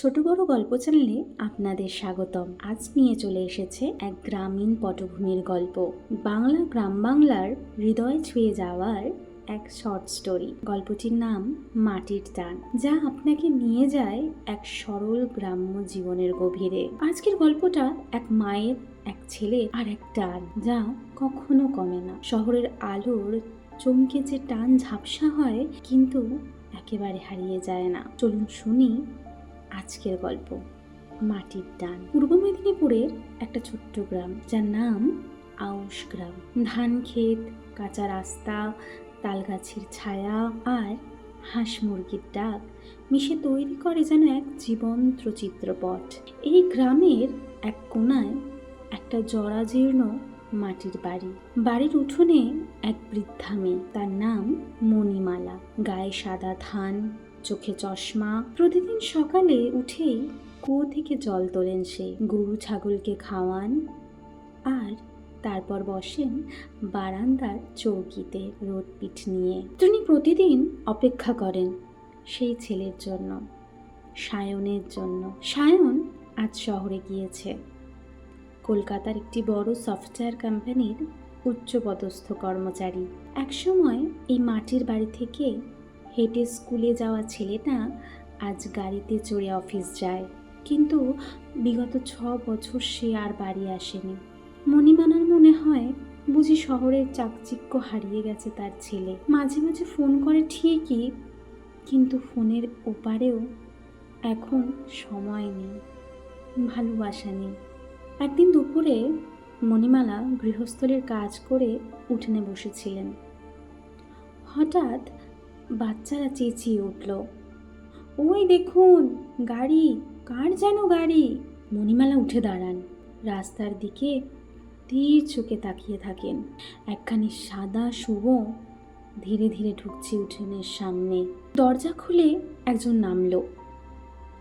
ছোট বড় গল্প চ্যানেলে আপনাদের স্বাগতম। আজ নিয়ে চলে এসেছে এক গ্রামীণ পটভূমির গল্প। বাংলা গ্রাম বাংলার হৃদয় ছুঁয়ে যাওয়ার এক শর্ট স্টোরি গল্পটির নাম মাটির টান, যা আপনাকে নিয়ে যায় এক সরল গ্রাম্য জীবনের গভীরে। আজকের গল্পটা এক মায়ের, এক ছেলে আর এক টান, যা কখনো কমে না। শহরের আলোর চমকে যে টান ঝাপসা হয়, কিন্তু একেবারে হারিয়ে যায় না। চলুন শুনি আজকের গল্প, মাটির টান পূর্ব মেদিনীপুরের একটা ছোট্ট গ্রাম, যার নাম আউশ গ্রাম। ধান ক্ষেত, কাঁচা রাস্তা, তালগাছের ছায়া আর হাঁস মুরগির ডাক মিশে তৈরি করে যেন এক জীবন্ত চিত্রপট। এই গ্রামের এক কোনায় একটা জরাজীর্ণ মাটির বাড়ি। বাড়ির উঠোনে এক বৃদ্ধা মেয়ে, তার নাম মণিমালা। গায়ে সাদা ধান চোখে চশমা। প্রতিদিন সকালে উঠেই কুয়ো থেকে জল তোলেন সে। গরু, ছাগলকে খাওয়ান আর তারপর বসেন বারান্দার চৌকিতে রোদ পিঠ নিয়ে। তিনি প্রতিদিন অপেক্ষা করেন সেই ছেলের জন্য, সায়নের জন্য। সায়ন আজ শহরে গিয়েছে। কলকাতার একটি বড় সফটওয়্যার কোম্পানির উচ্চপদস্থ কর্মচারী। একসময় এই মাটির বাড়ি থেকে হেঁটে স্কুলে যাওয়া ছেলেটা আজ গাড়িতে চড়ে অফিস যায়। কিন্তু বিগত ছ বছর সে আর বাড়ি আসেনি। মণিমানার মনে হয় বুঝি শহরের চাকচিক্য হারিয়ে গেছে তার ছেলে। মাঝে মাঝে ফোন করে ঠিকই, কিন্তু ফোনের ওপারেও এখন সময় নেই, ভালোবাসা নেই। একদিন দুপুরে মণিমালা গৃহস্থলীর কাজ করে উঠোনে বসেছিলেন। হঠাৎ বাচ্চারা চেঁচিয়ে উঠল। ওই দেখুন, গাড়ি, কার যেন গাড়ি? মণিমালা উঠে দাঁড়ান। রাস্তার দিকে তীর চোখে তাকিয়ে থাকেন। একখানি সাদা শুভ ধীরে ধীরে ঢুকছে উঠোনের সামনে। দরজা খুলে একজন নামলো।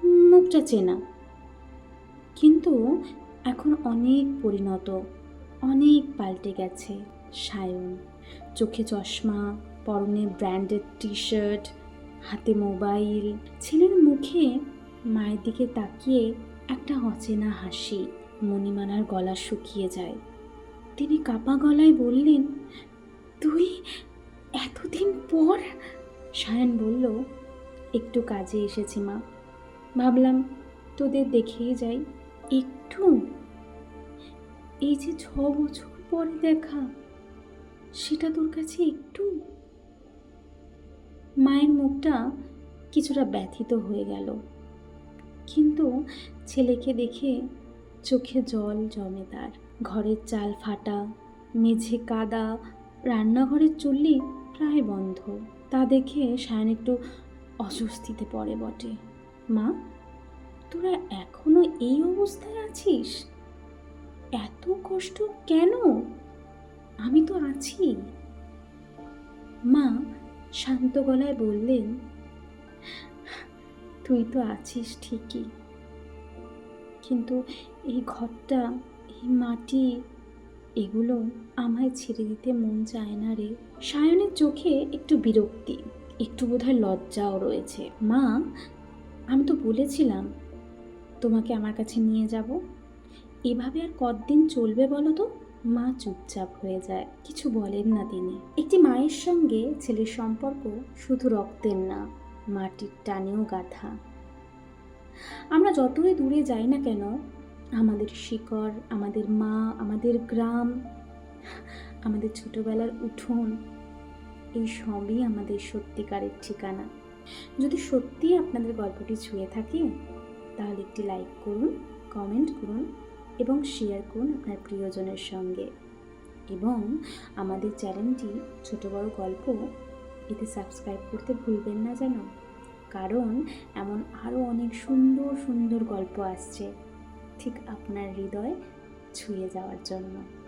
মুখটা চেনা। কিন্তু এখন অনেক পরিণত, অনেক পাল্টে গেছে। সায়ন। চোখে চশমা পরনে ব্র্যান্ডেড টি শার্ট হাতে মোবাইল। ছেলের মুখে মায়ের দিকে তাকিয়ে একটা অচেনা হাসি মণিমালার গলা শুকিয়ে যায়। তিনি কাপা গলায় বললেন, তুই এতদিন পর? সায়ন বলল, একটু কাজে এসেছি মা। ভাবলাম তোদের দেখেই যাই। একটু। এই যে ছ বছর পরে দেখা, সেটা তোর কাছে একটু মায়ের মুখটা কিছুটা ব্যথিত হয়ে গেল। কিন্তু ছেলেকে দেখে চোখে জল জমে তার। ঘরের চাল ফাটা, মেঝে কাদা, রান্নাঘরের চুল্লি প্রায় বন্ধ। তা দেখে সায়ন একটু অস্বস্তিতে পড়ে বটে। মা, তোরা এখনও এই অবস্থায় আছিস? এত কষ্ট কেন? আমি তো আছি। মা শান্ত গলায় বললেন, তুই তো আছিস ঠিকই। কিন্তু এই ঘরটা, এই মাটি, এগুলো আমায় ছেড়ে দিতে মন চায় না রে। সায়নের চোখে একটু বিরক্তি, একটু বোধহয় লজ্জাও রয়েছে। মা, আমি তো বলেছিলাম তোমাকে আমার কাছে নিয়ে যাব। এভাবে আর কতদিন চলবে বলো তো? মা চুপচাপ হয়ে যায়। কিছু বলেন না তিনি। একটি মায়ের সঙ্গে ছেলের সম্পর্ক শুধু রক্তের না, মাটির টানেও গাথা। আমরা যতই দূরে যাই না কেন, আমাদের শিকড়, আমাদের মা, আমাদের গ্রাম, আমাদের ছোটবেলার উঠোন, এই সবই আমাদের সত্যিকারের ঠিকানা। যদি সত্যিই আপনাদের গল্পটি ছুঁয়ে থাকে, তাহলে একটি লাইক করুন কমেন্ট করুন এবং শেয়ার করুন আপনার প্রিয়জনের সঙ্গে। এবং আমাদের চ্যানেলটি ছোট বড় গল্প এতে সাবস্ক্রাইব করতে ভুলবেন না যেন। কারণ এমন আরও অনেক সুন্দর সুন্দর গল্প আসছে। ঠিক আপনার হৃদয় ছুঁয়ে যাওয়ার জন্য।